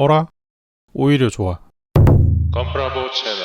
어라? 오히려 좋아. 건프라보 채널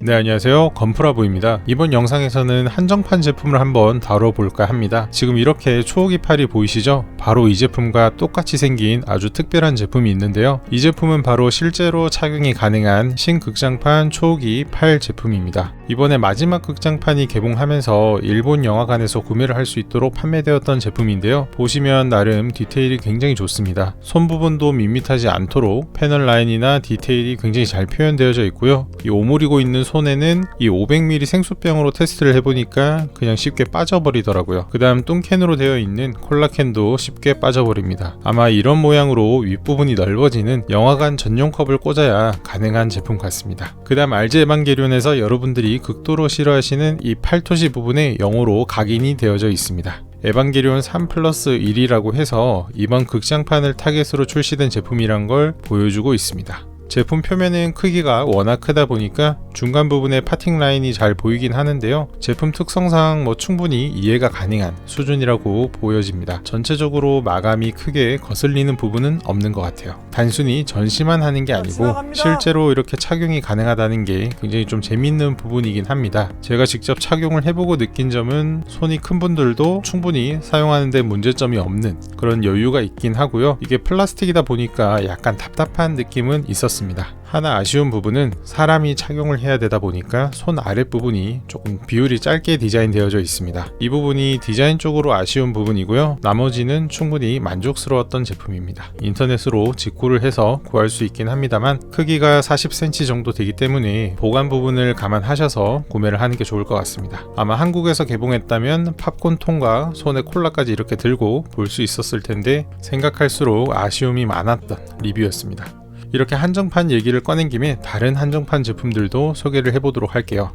네, 안녕하세요. 건프라보입니다. 이번 영상에서는 한정판 제품을 한번 다뤄볼까 합니다. 지금 이렇게 초호기 팔이 보이시죠? 바로 이 제품과 똑같이 생긴 아주 특별한 제품이 있는데요. 이 제품은 바로 실제로 착용이 가능한 신극장판 초호기 팔 제품입니다. 이번에 마지막 극장판이 개봉하면서 일본 영화관에서 구매를 할 수 있도록 판매되었던 제품인데요. 보시면 나름 디테일이 굉장히 좋습니다. 손 부분도 밋밋하지 않도록 패널 라인이나 디테일이 굉장히 잘 표현되어져 있고요. 이 오므리고 있는 손에는 이 500ml 생수병으로 테스트를 해보니까 그냥 쉽게 빠져버리더라고요. 그 다음 뚱캔으로 되어 있는 콜라캔도 쉽게 빠져버립니다. 아마 이런 모양으로 윗부분이 넓어지는 영화관 전용 컵을 꽂아야 가능한 제품 같습니다. 그 다음 RG 에반게리온에서 여러분들이 극도로 싫어하시는 이 팔토시 부분에 영어로 각인이 되어져 있습니다. 에반게리온 3 플러스 1이라고 해서 이번 극장판을 타겟으로 출시된 제품이란 걸 보여주고 있습니다. 제품 표면은 크기가 워낙 크다 보니까 중간 부분에 파팅 라인이 잘 보이긴 하는데요. 제품 특성상 뭐 충분히 이해가 가능한 수준이라고 보여집니다. 전체적으로 마감이 크게 거슬리는 부분은 없는 것 같아요. 단순히 전시만 하는 게 아니고. 실제로 이렇게 착용이 가능하다는 게 굉장히 좀 재밌는 부분이긴 합니다. 제가 직접 착용을 해보고 느낀 점은 손이 큰 분들도 충분히 사용하는데 문제점이 없는 그런 여유가 있긴 하고요. 이게 플라스틱이다 보니까 약간 답답한 느낌은 있었 습니다. 하나 아쉬운 부분은 사람이 착용을 해야 되다 보니까 손 아랫부분이 조금 비율이 짧게 디자인되어져 있습니다. 이 부분이 디자인 쪽으로 아쉬운 부분이고요. 나머지는 충분히 만족스러웠던 제품입니다. 인터넷으로 직구를 해서 구할 수 있긴 합니다만 크기가 40cm 정도 되기 때문에 보관 부분을 감안하셔서 구매를 하는 게 좋을 것 같습니다. 아마 한국에서 개봉했다면 팝콘 통과 손에 콜라까지 이렇게 들고 볼 수 있었을 텐데 생각할수록 아쉬움이 많았던 리뷰였습니다. 이렇게 한정판 얘기를 꺼낸 김에 다른 한정판 제품들도 소개를 해보도록 할게요.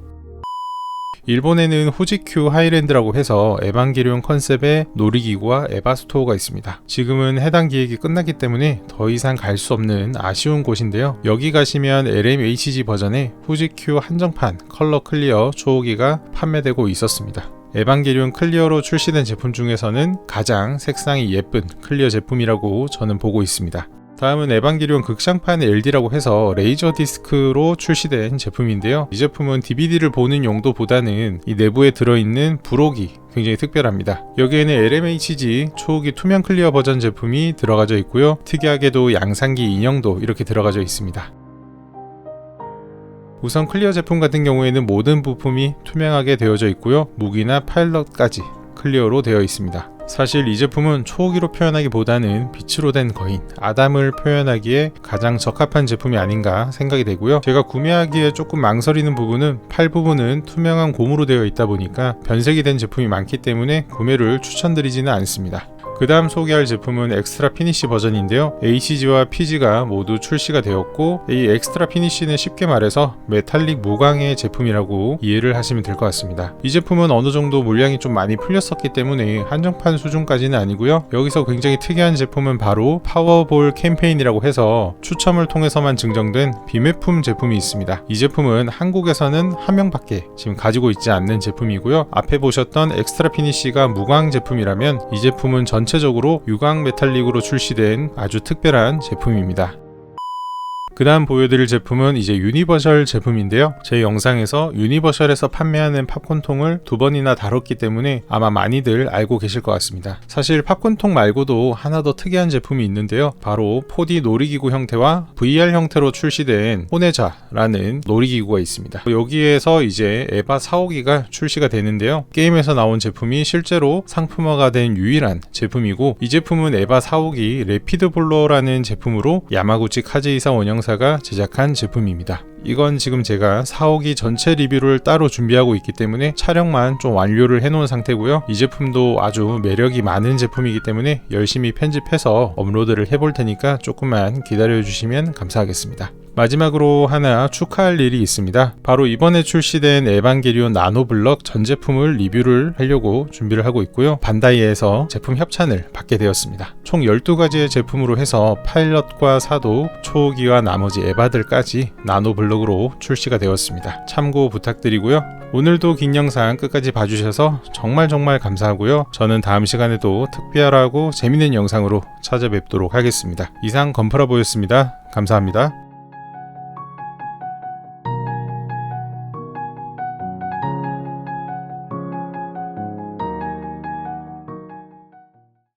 일본에는 후지큐 하이랜드라고 해서 에반게리온 컨셉의 놀이기구와 에바스토어가 있습니다. 지금은 해당 기획이 끝났기 때문에 더 이상 갈 수 없는 아쉬운 곳인데요. 여기 가시면 LMHG 버전의 후지큐 한정판 컬러 클리어 초호기가 판매되고 있었습니다. 에반게리온 클리어로 출시된 제품 중에서는 가장 색상이 예쁜 클리어 제품이라고 저는 보고 있습니다. 다음은 에반게리온 극장판 LD라고 해서 레이저 디스크로 출시된 제품인데요. 이 제품은 DVD를 보는 용도보다는 이 내부에 들어있는 부록이 굉장히 특별합니다. 여기에는 LMHG 초호기 투명 클리어 버전 제품이 들어가져 있고요. 특이하게도 양상기 인형도 이렇게 들어가져 있습니다. 우선 클리어 제품 같은 경우에는 모든 부품이 투명하게 되어져 있고요. 무기나 파일럿까지 클리어로 되어 있습니다. 사실 이 제품은 초호기로 표현하기보다는 빛으로 된 거인 아담을 표현하기에 가장 적합한 제품이 아닌가 생각이 되고요. 제가 구매하기에 조금 망설이는 부분은 팔 부분은 투명한 고무로 되어 있다 보니까 변색이 된 제품이 많기 때문에 구매를 추천드리지는 않습니다. 그 다음 소개할 제품은 엑스트라 피니쉬 버전인데요. HG와 PG가 모두 출시가 되었고 이 엑스트라 피니쉬는 쉽게 말해서 메탈릭 무광의 제품이라고 이해를 하시면 될 것 같습니다. 이 제품은 어느 정도 물량이 좀 많이 풀렸었기 때문에 한정판 수준까지는 아니고요. 여기서 굉장히 특이한 제품은 바로 파워볼 캠페인이라고 해서 추첨을 통해서만 증정된 비매품 제품이 있습니다. 이 제품은 한국에서는 한 명밖에 지금 가지고 있지 않는 제품이고요. 앞에 보셨던 엑스트라 피니쉬가 무광 제품이라면 이 제품은 전 체적으로 유광 메탈릭으로 출시된 아주 특별한 제품입니다. 그 다음 보여드릴 제품은 이제 유니버셜 제품인데요. 제 영상에서 유니버셜에서 판매하는 팝콘통을 두 번이나 다뤘기 때문에 아마 많이들 알고 계실 것 같습니다. 사실 팝콘통 말고도 하나 더 특이한 제품이 있는데요. 바로 4D 놀이기구 형태와 VR 형태로 출시된 호네자라는 놀이기구가 있습니다. 여기에서 이제 에바 4호기가 출시가 되는데요. 게임에서 나온 제품이 실제로 상품화가 된 유일한 제품이고 이 제품은 에바 4호기 레피드 볼러라는 제품으로 야마구치 카즈이사 원형 사가 제작한 제품입니다. 이건 지금 제가 4호기 전체 리뷰를 따로 준비하고 있기 때문에 촬영만 좀 완료를 해놓은 상태고요. 이 제품도 아주 매력이 많은 제품이기 때문에 열심히 편집해서 업로드를 해볼 테니까 조금만 기다려주시면 감사하겠습니다. 마지막으로 하나 축하할 일이 있습니다. 바로 이번에 출시된 에반게리온 나노블럭 전 제품을 리뷰를 하려고 준비를 하고 있고요. 반다이에서 제품 협찬을 받게 되었습니다. 총 12가지의 제품으로 해서 파일럿과 사도, 초호기와 나머지 에바들까지 나노블럭 블로그로 출시가 되었습니다. 참고 부탁드리고요. 오늘도 긴 영상 끝까지 봐주셔서 정말 정말 감사하고요. 저는 다음 시간에도 특별하고 재밌는 영상으로 찾아뵙도록 하겠습니다. 이상 건프라보였습니다. 감사합니다.